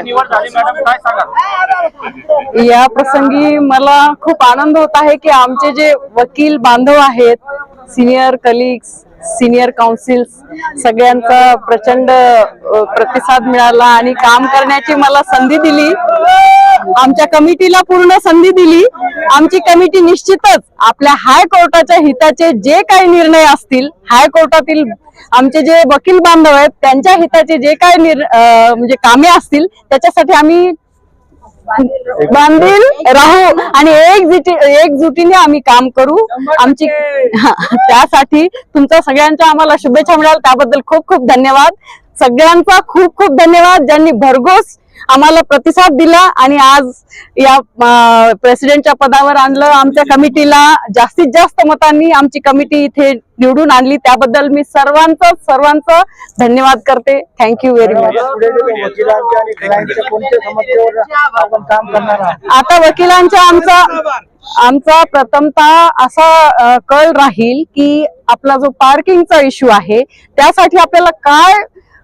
तुमची निवड झाली मॅडम काय सांगा या प्रसंगी मला खूप आनंद होत आहे की आमचे जे वकील बांधव आहेत सिनियर कलिग्स सिनियर काउन्सिल सगळ्यांचा प्रचंड प्रतिसाद मिळाला आणि काम करण्याची मला संधी दिली. आमच्या कमिटीला पूर्ण संधी दिली. आमची कमिटी निश्चितच आपल्या हायकोर्टाच्या हिताचे जे काही निर्णय असतील हायकोर्टातील आमचे जे वकील बांधव आहेत त्यांच्या हिताचे जे अ, म्हणजे कामे असतील त्याच्यासाठी आम्ही बांधील राहू आणि एकजुटी एकजुटीने आम्ही काम करू. आमची त्यासाठी तुमच्या सगळ्यांच्या आम्हाला शुभेच्छा मिळाल. त्याबद्दल खूप खूप धन्यवाद. सगळ्यांचा खूप खूप धन्यवाद. ज्यांनी भरघोस आम्हाला प्रतिसाद दिला आणि आज या प्रेसिडेंटच्या पदावर आणलं आमच्या कमिटीला. जास्तीत जास्त मतांनी आमची कमिटी इथे निवडून आणली. त्याबद्दल मी सर्वांच सर्वांच धन्यवाद करते. थँक्यू व्हेरी मच आता वकिलांच्या आता वकिलांचा आमचा आमचा प्रथमतः असा कळ राहील की आपला जो पार्किंगचा इश्यू आहे त्यासाठी आपल्याला काय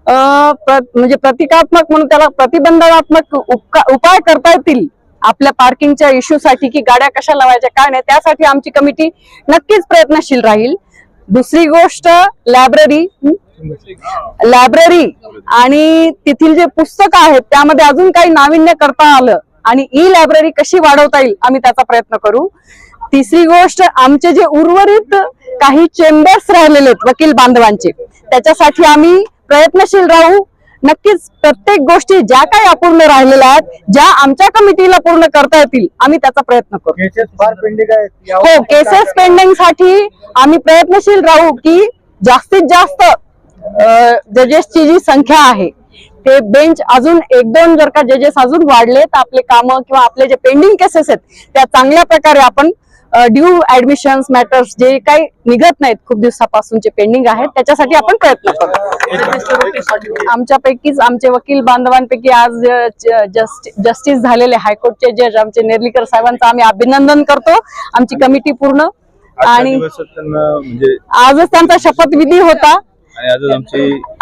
म्हणजे प्रतिकात्मक म्हणून त्याला प्रतिबंधात्मक उपका- उपाय करता येतील आपल्या पार्किंगच्या इश्यू साठी की गाड्या कशा लावायच्या काय नाही त्यासाठी आमची कमिटी नक्कीच प्रयत्नशील राहील. दुसरी गोष्ट लायब्ररी. लायब्ररी आणि तिथील जे पुस्तक आहेत त्यामध्ये अजून काही नाविन्य करता आलं आणि ई लायब्ररी कशी वाढवता येईल आम्ही त्याचा प्रयत्न करू. तिसरी गोष्ट आमचे जे उर्वरित काही चेंबर्स राहिलेले आहेत वकील बांधवांचे त्याच्यासाठी आम्ही प्रयत्नशील राहू. नक्कीच प्रत्येक गोष्टी ज्या काही अपूर्ण राहिलेल्या आहेत ज्या आमच्या कमिटीला पूर्ण करता येतील आम्ही त्याचा प्रयत्न करू. हो केसेस पेंडिंगसाठी आम्ही प्रयत्नशील राहू की जास्तीत जास्त जजेसची जी संख्या आहे ते बेंच अजून एक दोन जर का जजेस अजून वाढले तर आपले कामं किंवा आपले जे पेंडिंग केसेस आहेत त्या चांगल्या प्रकारे आपण ड्यू ऍडमिशन्स मॅटर्स जे काही निघत नाहीत खूप दिवसापासूनचे पेंडिंग आहेत त्याच्यासाठी आपण प्रयत्न करू. आमच्यापैकीच आमचे वकील बांधवांपैकी आज जस्टिस झालेले हायकोर्टचे जज आमचे नेर्लीकर साहेबांचं आम्ही अभिनंदन करतो. आमची कमिटी पूर्ण. आणि म्हणजे आजच त्यांचा शपथविधी होता.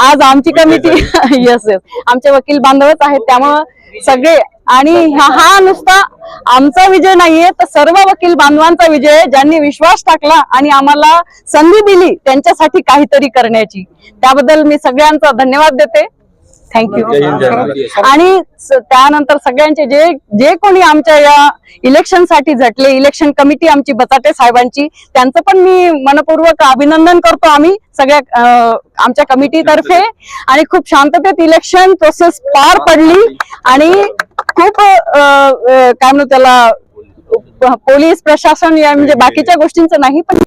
आज आमची कमिटी येस येस आमचे वकील बांधवच आहेत त्यामुळं सगळे आणि हा हा नुसता आमचा विजय नाहीये तर सर्व वकील बांधवांचा विजय आहे, ज्यांनी विश्वास टाकला आणि आम्हाला संधी दिली त्यांच्यासाठी काहीतरी करण्याची. त्याबद्दल मी सगळ्यांचा धन्यवाद देते. थँक्यू. आणि त्यानंतर सगळ्यांचे जे जे कोणी आमच्या या इलेक्शनसाठी झटले इलेक्शन कमिटी आमची बचाटे साहेबांची त्यांचं पण मी मनपूर्वक अभिनंदन करतो आम्ही सगळ्या आमच्या कमिटी तर्फे आणि खूप शांततेत इलेक्शन प्रोसेस पार पडली. आणि खूप काय म्हणू त्याला पोलीस प्रशासन या म्हणजे बाकीच्या गोष्टींचं नाही पण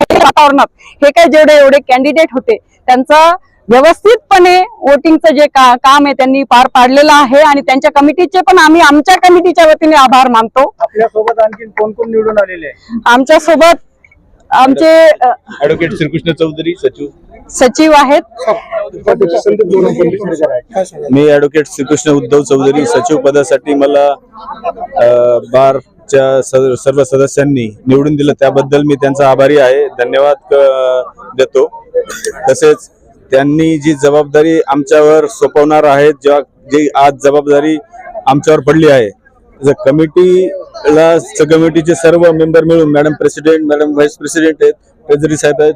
हे वातावरणात हे काय जेवढे एवढे कॅन्डिडेट होते त्यांचा व्यवस्थितपणे वोटिंगचं जे का, काम आहे त्यांनी पार पाडलेलं आहे आणि त्यांच्या कमिटीचे पण आम्ही आमच्या कमिटीच्या वतीने आभार मानतो. आपल्यासोबत आणखी कोण कोण निवडून आलेले आमच्यासोबत आमचे ऍडव्होकेट श्रीकृष्ण चौधरी सचिव. सचिव आहेत. मी ऍडव्होकेट श्रीकृष्ण उद्धव चौधरी सचिव पदासाठी मला बारच्या सर्व सदस्यांनी निवडून दिलं. त्याबद्दल मी त्यांचा आभारी आहे. धन्यवाद देतो. तसेच त्यांनी जी जबाबदारी आमच्यावर सोपवणार आहेत जेव्हा जी आज जबाबदारी आमच्यावर पडली आहे कमिटीला कमिटीचे सर्व मेंबर मिळून madam president madam vice president आहेत ट्रेझरी साहेब आहेत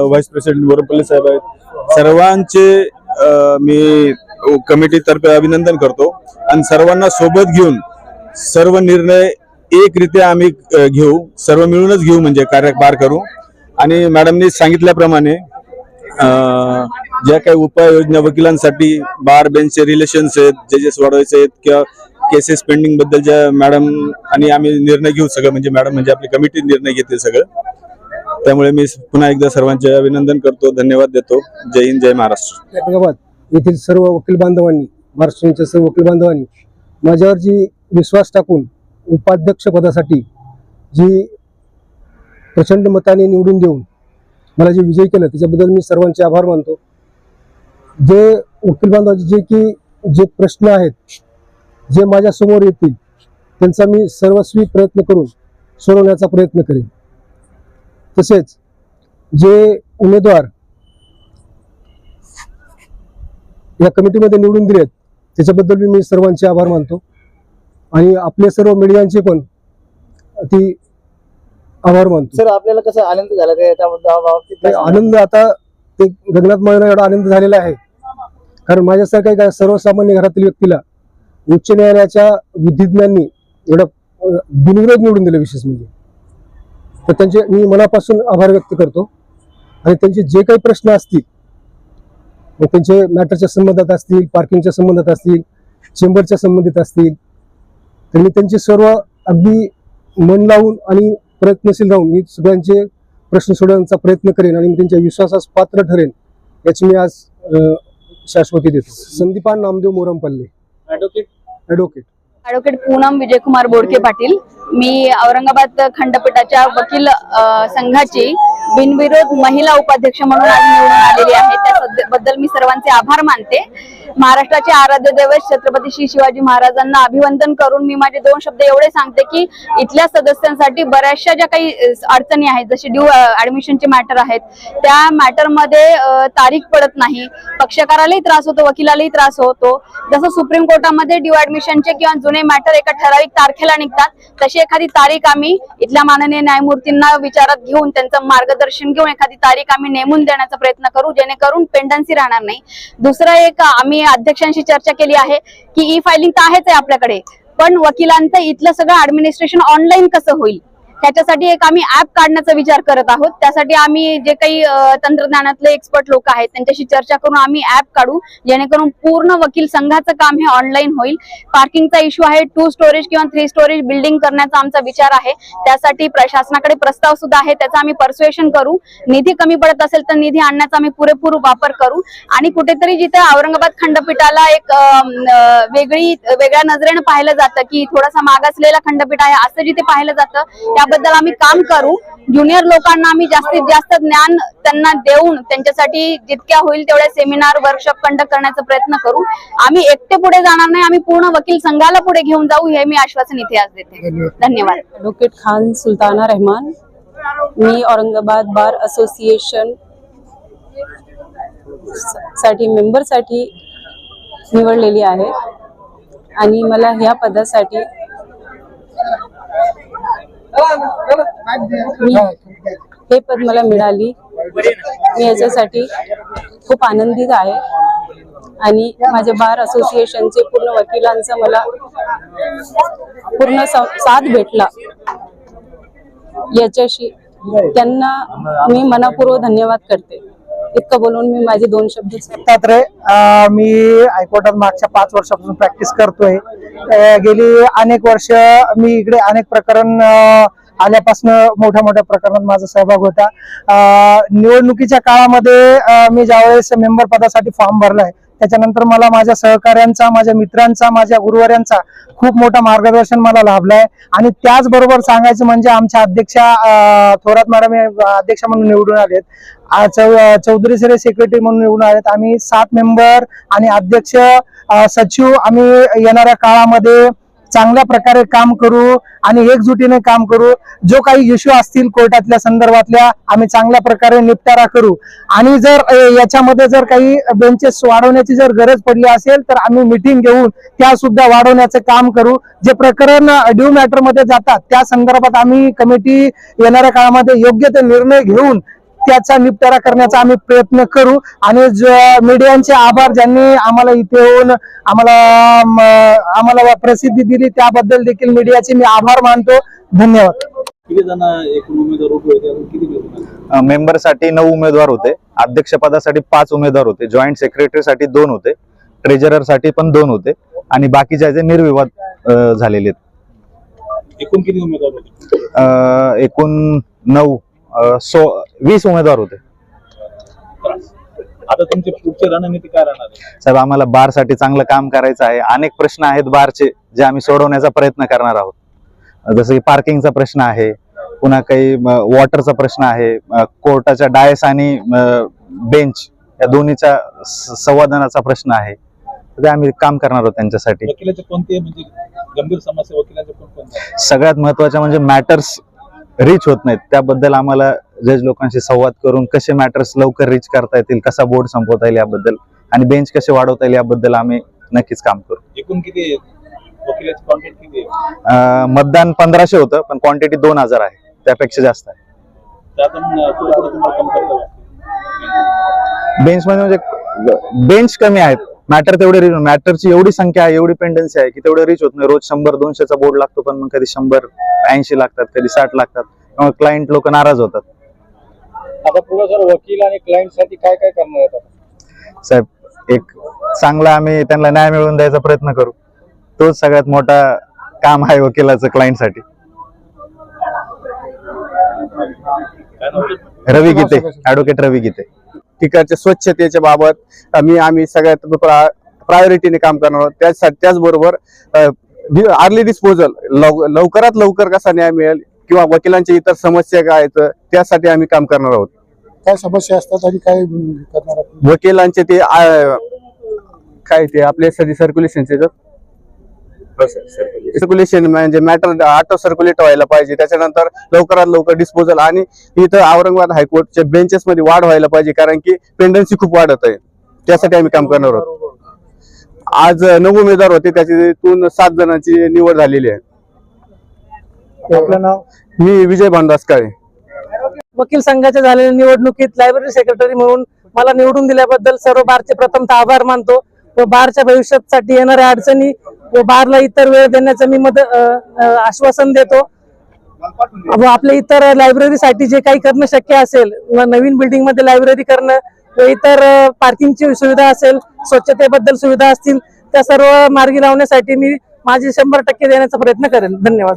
व्हाईस प्रेसिडेंट वरपल्ले साहेब आहेत सर्वांचे मी कमिटीतर्फे अभिनंदन करतो. आणि सर्वांना सोबत घेऊन सर्व निर्णय एकरित्या आम्ही घेऊ सर्व मिळूनच घेऊ म्हणजे कार्य पार करू. आणि मॅडमनी सांगितल्याप्रमाणे ज्या काही उपाययोजना वकिलांसाठी बार बेंचचे रिलेशन्स आहेत जजेस वाढवायचे आहेत किंवा केसेस पेंडिंगबद्दल ज्या मॅडम आणि आम्ही निर्णय घेऊ सगळं म्हणजे मॅडम म्हणजे आपली कमिटी निर्णय घेते सगळं. त्यामुळे मी पुन्हा एकदा सर्वांचे अभिनंदन करतो धन्यवाद देतो. जय हिंद जय महाराष्ट्र. औरंगाबाद येथील सर्व वकील बांधवांनी महाराष्ट्राच्या सर्व वकील बांधवांनी माझ्यावर जी विश्वास टाकून उपाध्यक्ष पदासाठी जी प्रचंड मताने निवडून देऊन मला जे विजय केलं त्याच्याबद्दल मी सर्वांचे आभार मानतो. जे वकील बांधवाचे जे की जे प्रश्न आहेत जे माझ्यासमोर येतील त्यांचा मी सर्वस्वी प्रयत्न करून सोडवण्याचा प्रयत्न करेन. तसेच जे उमेदवार या कमिटीमध्ये निवडून दिलेत त्याच्याबद्दल मी सर्वांचे आभार मानतो. आणि आपले सर्व मीडियांचे पण ती आभार मानतो. सर आपल्याला कसं आनंद झाला काय त्याबद्दल बाबतीत ते? आनंद आता ते गगनात मावळा एवढा आनंद झालेला आहे. कारण माझ्यासारख्या एका सर्वसामान्य घरातील व्यक्तीला उच्च न्यायालयाच्या विधिज्ञांनी एवढं अं, बिनविरोध निवडून दिलं विशेष म्हणजे. तर त्यांचे मी मनापासून आभार व्यक्त करतो. आणि त्यांचे जे काही प्रश्न असतील मग त्यांचे मॅटरच्या संबंधात असतील पार्किंगच्या संबंधात असतील चेंबरच्या संबंधित असतील तर मी त्यांचे सर्व अगदी मन लावून आणि प्रयत्नशील राहून मी सगळ्यांचे प्रश्न सोडवण्याचा प्रयत्न करेन आणि मी त्यांच्या विश्वासास पात्र ठरेन याची मी आज शाश्वती देतो. Sandipan Namdev मोरमपल्ले. Advocate advocate Poonam Vijaykumar Bodke Patil. मी औरंगाबाद खंडपीठाच्या वकील संघाची बिनविरोध महिला उपाध्यक्ष म्हणून आज निवडून आलेली आहे. त्याबद्दल मी सर्वांचे आभार मानते. महाराष्ट्राचे आराध्य दैवत छत्रपती श्री शिवाजी महाराजांना अभिवंदन करून मी माझे दोन शब्द एवढे सांगते की इथल्या सदस्यांसाठी बऱ्याचशा ज्या काही अडचणी आहेत जसे ड्यू ऍडमिशनचे मॅटर आहेत त्या मॅटरमध्ये तारीख पडत नाही पक्षकारालाही त्रास होतो वकिलालाही त्रास होतो. जसं सुप्रीम कोर्टामध्ये ड्यू ऍडमिशनचे किंवा जुने मॅटर एका ठराविक तारखेला निघतात तशी एखादी तारीख आम्ही इथल्या माननीय न्यायमूर्तींना विचारात घेऊन त्यांचं मार्गदर्शन घेऊन एखादी तारीख आम्ही नेमून देण्याचा प्रयत्न करू जेणेकरून पेंडन्सी राहणार नाही. दुसरं एक आम्ही अध्यक्षांशी चर्चा केली आहे की ई फायलिंग तर आहेच आहे आपल्याकडे पण वकिलांचं इथलं सगळं ऍडमिनिस्ट्रेशन ऑनलाईन कसं होईल? त्याच्यासाठी एक आम्ही ऍप काढण्याचा विचार करत आहोत. त्यासाठी आम्ही जे काही तंत्रज्ञानातले एक्सपर्ट लोक आहेत त्यांच्याशी चर्चा करून आम्ही ऍप काढू. जेणेकरून पूर्ण वकील संघाचं काम हे ऑनलाईन होईल. पार्किंगचा इश्यू आहे टू स्टोरेज किंवा थ्री स्टोरेज बिल्डिंग करण्याचा आमचा विचार आहे. त्यासाठी प्रशासनाकडे प्रस्ताव सुद्धा आहे त्याचं आम्ही परसुएशन करू. निधी कमी पडत असेल तर निधी आणण्याचा आम्ही पुरेपूर वापर करू. आणि कुठेतरी जिथे औरंगाबाद खंडपीठाला एक वेगळी वेगळ्या नजरेनं पाहिलं जातं की थोडासा मागासलेला खंडपीठ आहे असं जिथे पाहिलं जातं त्याबद्दल आम्ही काम करू. ज्युनियर लोकांना आम्ही जास्तीत जास्त ज्ञान त्यांना देऊन त्यांच्यासाठी जितक्या होईल तेवढे सेमिनार वर्कशॉप कंडक्ट करण्याचा प्रयत्न करू. आम्ही एकटे पुढे जाणार नाही आम्ही पूर्ण वकील संघाला पुढे घेऊन जाऊ हे मी आश्वासन इथे आज देते. धन्यवाद. ॲडव्होकेट खान सुलताना रहमान मी औरंगाबाद बार असोसिएशनसाठी मेंबरसाठी निवडलेली आहे. आणि मला ह्या पदासाठी मी हे पद मला मिळाली. मी याच्यासाठी खूप आनंदित आहे. आणि माझ्या बार असोसिएशनचे पूर्ण वकिलांचा मला पूर्ण साथ भेटला. याच्याशी त्यांना मी मनापूर्वक धन्यवाद करते. इतकं बोलून मी माझे दोन शब्द दत्तात्रय मी हायकोर्टात मागच्या पाच वर्षापासून प्रॅक्टिस करतोय. गेली अनेक वर्ष मी इकडे अनेक प्रकरण आल्यापासून मोठ्या मोठ्या प्रकरणात माझा सहभाग होता. निवडणुकीच्या काळामध्ये मी ज्यावेळेस मेंबर पदासाठी फॉर्म भरलाय त्याच्यानंतर मला माझ्या सहकाऱ्यांचा माझ्या मित्रांचा माझ्या गुरुवाऱ्यांचा खूप मोठा मार्गदर्शन मला लाभलाय. आणि त्याचबरोबर सांगायचं म्हणजे आमच्या अध्यक्षा थोरात मॅडम अध्यक्ष म्हणून निवडून आलेत. चौ- चौधरी सरे सेक्रेटरी म्हणून निवडून आलेत. आम्ही सात मेंबर आणि अध्यक्ष सचिव आम्ही येणाऱ्या काळामध्ये चांगल्या प्रकारे काम करू आणि एकजुटीने काम करू. जो काही इश्यू असतील कोर्टातल्या संदर्भातल्या आम्ही चांगल्या प्रकारे निपटारा करू. आणि जर याच्यामध्ये जर काही बेंचेस वाढवण्याची जर गरज पडली असेल तर आम्ही मिटिंग घेऊन त्या सुद्धा वाढवण्याचं काम करू. जे प्रकरण ड्यू मॅटरमध्ये जातात त्या संदर्भात आम्ही कमिटी येणाऱ्या काळामध्ये योग्य ते निर्णय घेऊन त्याचा निपटारा करण्याचा आम्ही प्रयत्न करू. आणि ज- मीडियांचे आभार ज्यांनी आम्हाला इथे येऊन आम्हाला आम्हाला प्रसिद्धी दिली त्याबद्दल देखील मीडियाचे मी आभार मानतो. धन्यवाद. किती जण एकूण उमेदवार उभे होते अजून किती दिवस मेंबरसाठी नऊ उमेदवार होते. अध्यक्षपदासाठी पाच उमेदवार होते. जॉईंट सेक्रेटरीसाठी दोन होते. ट्रेजररसाठी पण दोन होते. आणि बाकीचे निर्विवाद झालेले आहेत. एकूण किती उमेदवार होते? एकूण नऊ सो वीस उमेदवार होते. आता तुमची पुढची रणनीती काय राहणार? आहे साहेब आम्हाला बारसाठी चांगलं काम करायचं आहे. अनेक प्रश्न आहेत बारचे जे आम्ही सोडवण्याचा प्रयत्न करणार आहोत. जसं की पार्किंगचा प्रश्न आहे पुन्हा काही वॉटरचा प्रश्न आहे अं, कोर्टाच्या डायस आणि बेंच या दोन्हीच्या स- संवादनाचा प्रश्न आहे. तर ते आम्ही काम करणार आहोत त्यांच्यासाठी. वकिलाचे कोणते म्हणजे गंभीर समस्या वकिलांच्या कोणकोणत्या आहेत? सगळ्यात महत्त्वाच्या म्हणजे मॅटर्स रीच होत नाहीत. त्याबद्दल आम्हाला जज लोकांशी संवाद करून कसे मॅटर्स लवकर रीच करता येतील कसा बोर्ड संपवता येईल याबद्दल आणि बेंच कसे वाढवता येईल याबद्दल आम्ही नक्कीच काम करू. एकूण किती किती मतदान पंधराशे होतं पण क्वांटिटी दोन हजार आहे. त्यापेक्षा जास्त आहे. बेंच मध्ये म्हणजे बेंच कमी आहेत. मॅटर तेवढे रिच मॅटरची एवढी संख्या आहे एवढी पेंडन्सी आहे की तेवढं रिच होत नाही. रोज शंभर दोनशेचा बोर्ड लागतो पण मग कधी शंभर ऐंशी लागतात कधी साठ लागतात. क्लायंट लोक नाराज होतात. आता पुढे सर वकील आणि क्लायंटसाठी काय काय करणार आहेत आपण? साहेब एक चांगला आम्ही त्यांना न्याय मिळवून द्यायचा प्रयत्न करू तोच सगळ्यात मोठा काम आहे वकिलाचं क्लायंटसाठी काय आहे? रवी गीते ऍडव्होकेट रवी गीते ठिकाणच्या स्वच्छतेच्या बाबत आम्ही आम्ही सगळ्यात प्रायोरिटीने काम करणार आहोत त्यासाठी त्याचबरोबर अर्ली डिस्पोजल लवकरात लवकर कसा न्याय मिळेल किंवा वकिलांच्या इतर समस्या काय आहेत त्यासाठी आम्ही काम करणार आहोत. काय समस्या असतात आणि काय करणार आपण? वकिलांचे ते काय ते आपले सर्क्युलेशनचे सर्क्युलेशन म्हणजे मॅटर ऑटो सर्क्युलेट व्हायला पाहिजे. त्याच्यानंतर लवकरात लवकर डिस्पोजल आणि इथं औरंगाबाद हायकोर्टच्या बेंचेस मध्ये वाढ व्हायला पाहिजे कारण की पेंडन्सी खूप वाढत आहे. त्यासाठी आम्ही काम करणार आहोत. आज नऊ उमेदवार होते त्याच्यातून सात जणांची निवड झालेली आहे. आपलं नाव? मी विजय भानदास काळे वकील संघाच्या झालेल्या निवडणुकीत लायब्ररी सेक्रेटरी म्हणून मला निवडून दिल्याबद्दल सर्व बारचे प्रथमतः आभार मानतो व बारच्या भविष्यासाठी येणाऱ्या अडचणी व बारला इतर वेळ देण्याचं मी मदत आश्वासन देतो. व आपल्या इतर लायब्ररीसाठी जे काही करणं शक्य असेल व नवीन बिल्डिंगमध्ये लायब्ररी करणं व इतर पार्किंगची सुविधा असेल स्वच्छतेबद्दल सुविधा असतील त्या सर्व मार्गी लावण्यासाठी मी माझे शंभर टक्के देण्याचा प्रयत्न करेन. धन्यवाद.